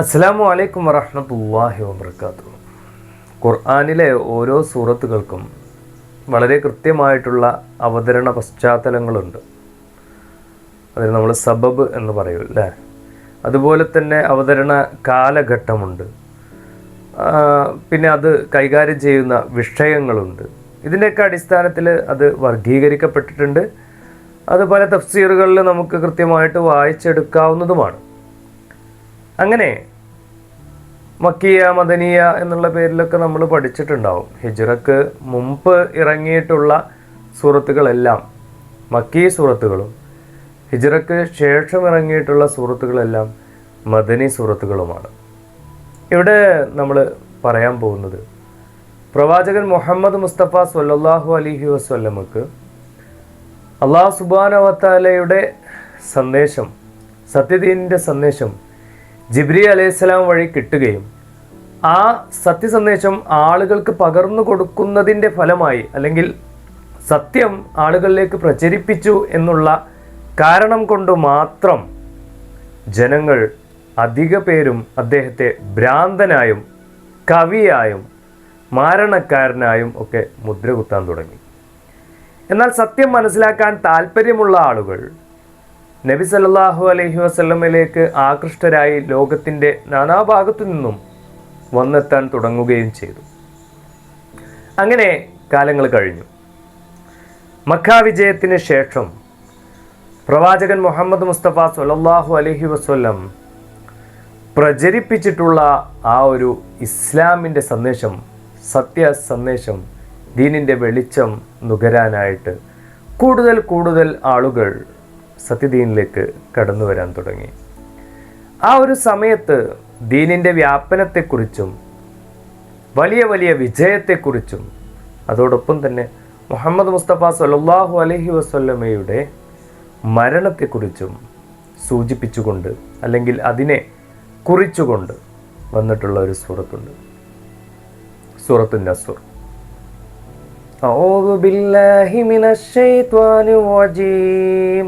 അസ്സാം വലൈക്കും വറഹമത്തല്ലാഹി വബർക്കാത്തു ഖുർആാനിലെ ഓരോ സൂറത്തുകൾക്കും വളരെ കൃത്യമായിട്ടുള്ള അവതരണ പശ്ചാത്തലങ്ങളുണ്ട്. അതിന് നമ്മൾ സബബ് എന്ന് പറയും അല്ലേ? അതുപോലെ തന്നെ അവതരണ കാലഘട്ടമുണ്ട്. പിന്നെ അത് കൈകാര്യം ചെയ്യുന്ന വിഷയങ്ങളുണ്ട്. ഇതിന്റെയൊക്കെ അടിസ്ഥാനത്തിൽ അത് വർഗീകരിക്കപ്പെട്ടിട്ടുണ്ട് അത് പല തഫ്സീറുകളിൽ നമുക്ക് കൃത്യമായിട്ട് വായിച്ചെടുക്കാവുന്നതുമാണ്. അങ്ങനെ മക്കിയ മദനിയ എന്നുള്ള പേരിലൊക്കെ നമ്മൾ പഠിച്ചിട്ടുണ്ടാവും. ഹിജ്റക്ക് മുമ്പ് ഇറങ്ങിയിട്ടുള്ള സൂറത്തുകളെല്ലാം മക്കി സൂറത്തുകളും ഹിജ്റക്ക് ശേഷം ഇറങ്ങിയിട്ടുള്ള സൂറത്തുകളെല്ലാം മദനി സൂറത്തുകളുമാണ്. ഇവിടെ നമ്മൾ പറയാൻ പോകുന്നത് പ്രവാചകൻ മുഹമ്മദ് മുസ്തഫ സൊല്ലാഹു അലിഹി വസ്വല്ലമക്ക് അള്ളാഹു സുബാനവത്താലയുടെ സന്ദേശം സത്യദീനിന്റെ സന്ദേശം ജിബ്രി അലൈഹിസ്സലാം വഴി കിട്ടുകയും ആ സത്യസന്ദേശം ആളുകൾക്ക് പകർന്നു കൊടുക്കുന്നതിന്റെ ഫലമായി അല്ലെങ്കിൽ സത്യം ആളുകളിലേക്ക് പ്രചരിപ്പിച്ചു എന്നുള്ള കാരണം കൊണ്ട് മാത്രം ജനങ്ങൾ അധിക പേരും അദ്ദേഹത്തെ ഭ്രാന്തനായും കവിയായും മാരണക്കാരനായും ഒക്കെ മുദ്രകുത്താൻ തുടങ്ങി. എന്നാൽ സത്യം മനസ്സിലാക്കാൻ താല്പര്യമുള്ള ആളുകൾ നബി സല്ലാഹു അലഹി വസല്ലമയിലേക്ക് ആകൃഷ്ടരായി ലോകത്തിന്റെ നാനാഭാഗത്തു നിന്നും വന്നെത്താൻ തുടങ്ങുകയും ചെയ്തു. അങ്ങനെ കാലങ്ങൾ കഴിഞ്ഞു. മക്ക ശേഷം പ്രവാചകൻ മുഹമ്മദ് മുസ്തഫ സല്ലല്ലാഹു അലഹി വസ്ല്ലം പ്രചരിപ്പിച്ചിട്ടുള്ള ആ ഒരു ഇസ്ലാമിന്റെ സന്ദേശം സത്യ സന്ദേശം ദീനിന്റെ വെളിച്ചം നുകരാനായിട്ട് കൂടുതൽ കൂടുതൽ ആളുകൾ സത്യദീനിലേക്ക് കടന്നു വരാൻ തുടങ്ങി ആ ഒരു സമയത്ത് ദീനിൻ്റെ വ്യാപനത്തെക്കുറിച്ചും വലിയ വലിയ വിജയത്തെക്കുറിച്ചും അതോടൊപ്പം തന്നെ മുഹമ്മദ് മുസ്തഫ സല്ലല്ലാഹു അലൈഹി വസല്ലമയുടെ മരണത്തെക്കുറിച്ചും സൂചിപ്പിച്ചുകൊണ്ട് അല്ലെങ്കിൽ അതിനെ കുറിച്ചുകൊണ്ട് വന്നിട്ടുള്ള ഒരു സൂറത്തുണ്ട് സൂറത്തു നസുർ أعوذ بالله من الشيطان الرجيم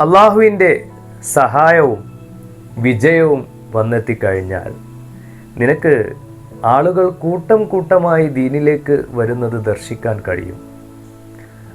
അള്ളാഹുവിന്റെ സഹായവും വിജയവും വന്നെത്തി കഴിഞ്ഞാൽ നിനക്ക് ആളുകൾ കൂട്ടം കൂട്ടമായി ദീനിലേക്ക് വരുന്നത് ദർശിക്കാൻ കഴിയും.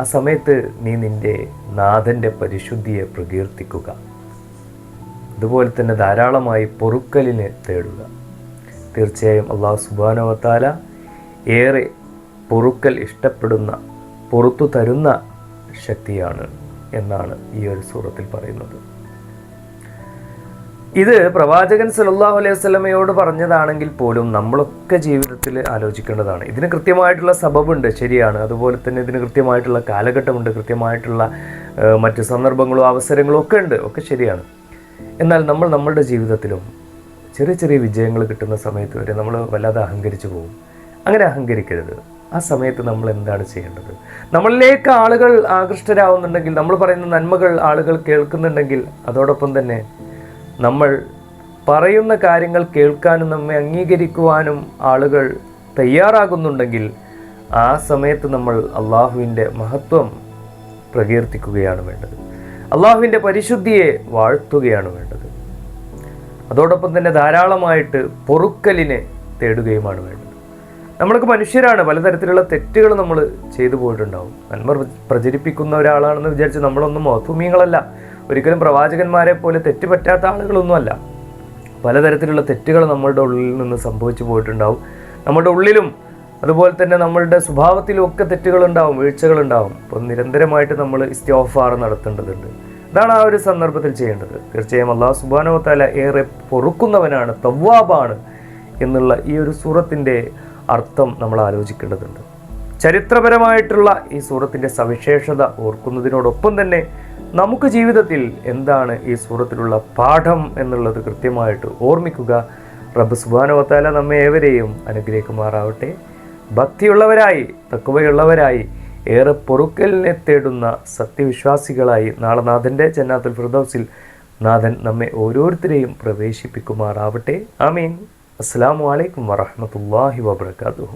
ആ സമയത്ത് നീ നിന്റെ നാഥന്റെ പരിശുദ്ധിയെ പ്രകീർത്തിക്കുക. അതുപോലെ തന്നെ ധാരാളമായി പൊറുക്കലിനെ തേടുക. തീർച്ചയായും അള്ളാഹു സുബാനവത്താല ഏറെ പൊറുക്കൽ ഇഷ്ടപ്പെടുന്ന പൊറത്തു തരുന്ന ശക്തിയാണ് എന്നാണ് ഈ ഒരു സൂറത്തിൽ പറയുന്നത്. ഇത് പ്രവാചകൻ സല്ലല്ലാഹു അലൈഹി വസല്ലമയോട് പറഞ്ഞതാണെങ്കിൽ പോലും നമ്മളൊക്കെ ജീവിതത്തിൽ ആലോചിക്കേണ്ടതാണ്. ഇതിന് കൃത്യമായിട്ടുള്ള സബബുണ്ട് ശരിയാണ്. അതുപോലെ തന്നെ ഇതിന് കൃത്യമായിട്ടുള്ള കാലഘട്ടമുണ്ട് കൃത്യമായിട്ടുള്ള മറ്റ് സന്ദർഭങ്ങളും അവസരങ്ങളും ഒക്കെ ഉണ്ട് ഒക്കെ ശരിയാണ്. എന്നാൽ നമ്മൾ നമ്മളുടെ ജീവിതത്തിലും ചെറിയ ചെറിയ വിജയങ്ങൾ കിട്ടുന്ന സമയത്ത് വരെ നമ്മൾ വല്ലാതെ അഹങ്കരിച്ചു പോകും. അങ്ങനെ അഹങ്കരിക്കരുത്. ആ സമയത്ത് നമ്മൾ എന്താണ് ചെയ്യേണ്ടത്? നമ്മളിലേക്ക് ആളുകൾ ആകൃഷ്ടരാകുന്നുണ്ടെങ്കിൽ നമ്മൾ പറയുന്ന നന്മകൾ ആളുകൾ കേൾക്കുന്നുണ്ടെങ്കിൽ അതോടൊപ്പം തന്നെ നമ്മൾ പറയുന്ന കാര്യങ്ങൾ കേൾക്കാനും നമ്മെ അംഗീകരിക്കുവാനും ആളുകൾ തയ്യാറാകുന്നുണ്ടെങ്കിൽ ആ സമയത്ത് നമ്മൾ അള്ളാഹുവിന്റെ മഹത്വം പ്രകീർത്തിക്കുകയാണ് വേണ്ടത്. അള്ളാഹുവിന്റെ പരിശുദ്ധിയെ വാഴ്ത്തുകയാണ് വേണ്ടത്. അതോടൊപ്പം തന്നെ ധാരാളമായിട്ട് പൊറുക്കലിനെ തേടുകയുമാണ് വേണ്ടത്. നമ്മളൊക്കെ മനുഷ്യരാണ്. പലതരത്തിലുള്ള തെറ്റുകൾ നമ്മൾ ചെയ്തു പോയിട്ടുണ്ടാവും. നന്മ പ്രചരിപ്പിക്കുന്ന ഒരാളാണെന്ന് വിചാരിച്ച് നമ്മളൊന്നും മഹത്വമീങ്ങളല്ല ഒരിക്കലും പ്രവാചകന്മാരെ പോലെ തെറ്റ് പറ്റാത്ത ആളുകളൊന്നുമല്ല. പലതരത്തിലുള്ള തെറ്റുകൾ നമ്മളുടെ ഉള്ളിൽ നിന്ന് സംഭവിച്ചു പോയിട്ടുണ്ടാവും. നമ്മുടെ ഉള്ളിലും അതുപോലെ തന്നെ നമ്മളുടെ സ്വഭാവത്തിലും ഒക്കെ തെറ്റുകളുണ്ടാവും വീഴ്ചകളുണ്ടാവും. അപ്പം നിരന്തരമായിട്ട് നമ്മൾ ഇസ്റ്റോഫാർ നടത്തേണ്ടതുണ്ട്. അതാണ് ആ ഒരു സന്ദർഭത്തിൽ ചെയ്യേണ്ടത്. തീർച്ചയായും അള്ളാഹു സുബാനോ തല ഏറെ പൊറുക്കുന്നവനാണ് തവ്വാബാണ് എന്നുള്ള ഈ ഒരു സൂറത്തിന്റെ അർത്ഥം നമ്മൾ ആലോചിക്കേണ്ടതുണ്ട്. ചരിത്രപരമായിട്ടുള്ള ഈ സൂറത്തിന്റെ സവിശേഷത ഓർക്കുന്നതിനോടൊപ്പം തന്നെ നമുക്ക് ജീവിതത്തിൽ എന്താണ് ഈ സൂറത്തിലുള്ള പാഠം എന്നുള്ളത് കൃത്യമായിട്ട് ഓർമ്മിക്കുക. റബ്ബ് സുബാനുവത്താല നമ്മെ ഏവരെയും അനുഗ്രഹിക്കുമാറാവട്ടെ. ഭക്തിയുള്ളവരായി തക്കുവയുള്ളവരായി ഏറെ പൊറുക്കലിനെ തേടുന്ന സത്യവിശ്വാസികളായി നാളെ നാഥന്റെ ജന്നാത്തുൽ ഫിർദൗസിൽ നാഥൻ നമ്മെ ഓരോരുത്തരെയും പ്രവേശിപ്പിക്കുമാറാവട്ടെ. ആമീൻ. അസ്സാം വലൈക്കും വറഹമത്തല്ലാഹി വാബർക്കാത്തു